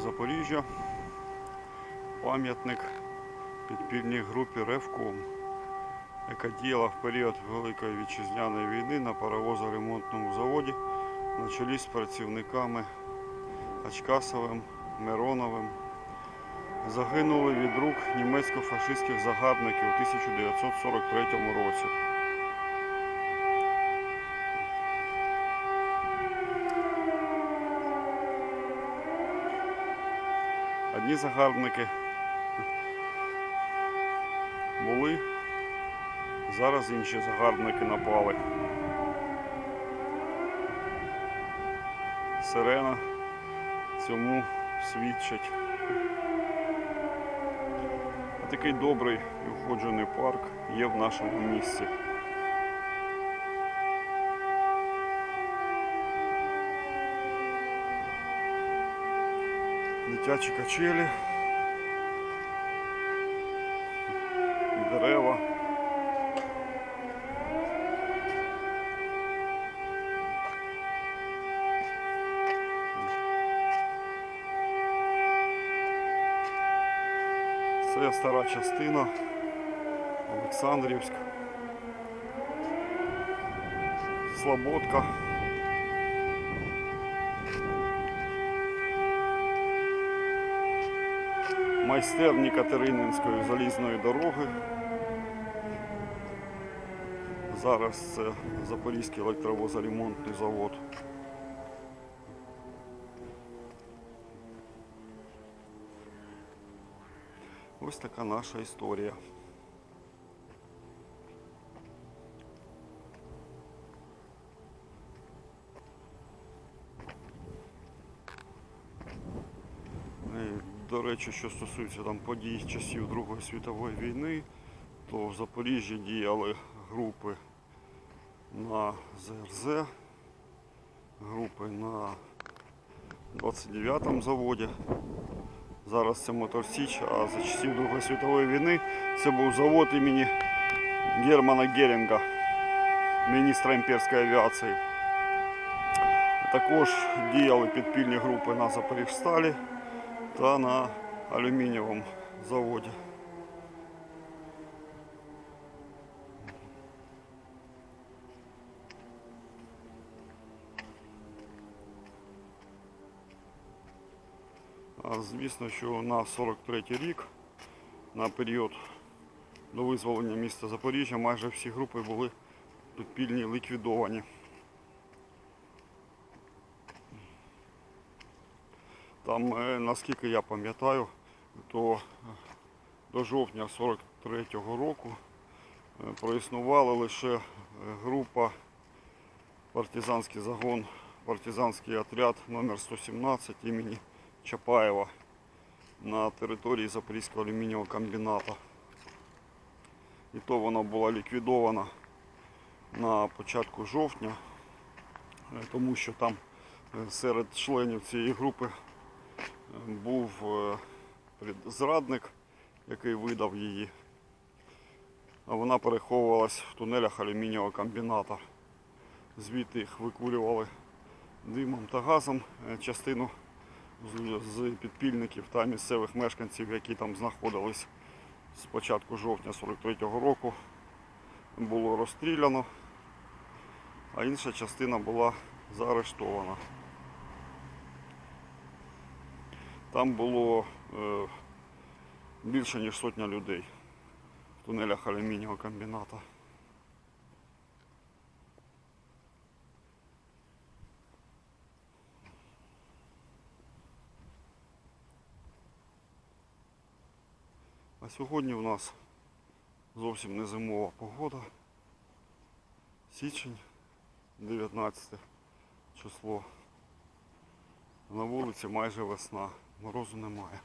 Запоріжжя. Пам'ятник підпільній групі Ревком, яка діяла в період Великої вітчизняної війни на паровозоремонтному заводі на чолі з працівниками Ачкасовим, Мироновим. Загинули від рук німецько-фашистських загарбників у 1943 році. Одні загарбники були, зараз інші загарбники напали. Сирена цьому свідчить. Такий добрий і уходжений парк є в нашому місті. Дитячі качелі. І дерева. Це стара частина Олександрівськ. Слободка. Майстерні Катерининської залізної дороги. Зараз це Запорізький електровозоремонтний завод. Ось така наша історія. До речі, що стосується там подій часів Другої світової війни, то в Запоріжжі діяли групи на ЗРЗ, групи на 29-му заводі. Зараз це Мотор Січ, а за часів Другої світової війни це був завод імені Германа Герінга, міністра імперської авіації. Також діяли підпільні групи на Запоріжсталі та на алюмінієвому заводі. А звісно, що на 43 рік, на період до визволення міста Запоріжжя, майже всі групи були підпільні ліквідовані. Там, е, наскільки я пам'ятаю, то е, до жовтня 43-го року е, проіснувала лише група партизанський загон, партизанський отряд номер 117 імені Чапаєва на території Запорізького алюмінієвого комбіната. І то вона була ліквідована на початку жовтня, тому що там серед членів цієї групи був е, зрадник, який видав її. А вона переховувалась в тунелях алюмінієвого комбіната. Звідти їх викурювали димом та газом е, частину з, підпільників та місцевих мешканців, які там знаходились з початку жовтня 43-го року, було розстріляно, а інша частина була заарештована. Там було е, більше ніж сотня людей в тунелях алюмінієвого комбіната. А сьогодні у нас зовсім не зимова погода. Січень, 19 число. На вулиці майже весна, морозу немає.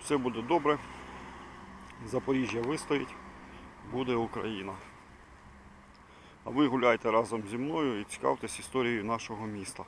Все буде добре. Запоріжжя вистоїть, буде Україна. А ви гуляйте разом зі мною і цікавтесь історією нашого міста.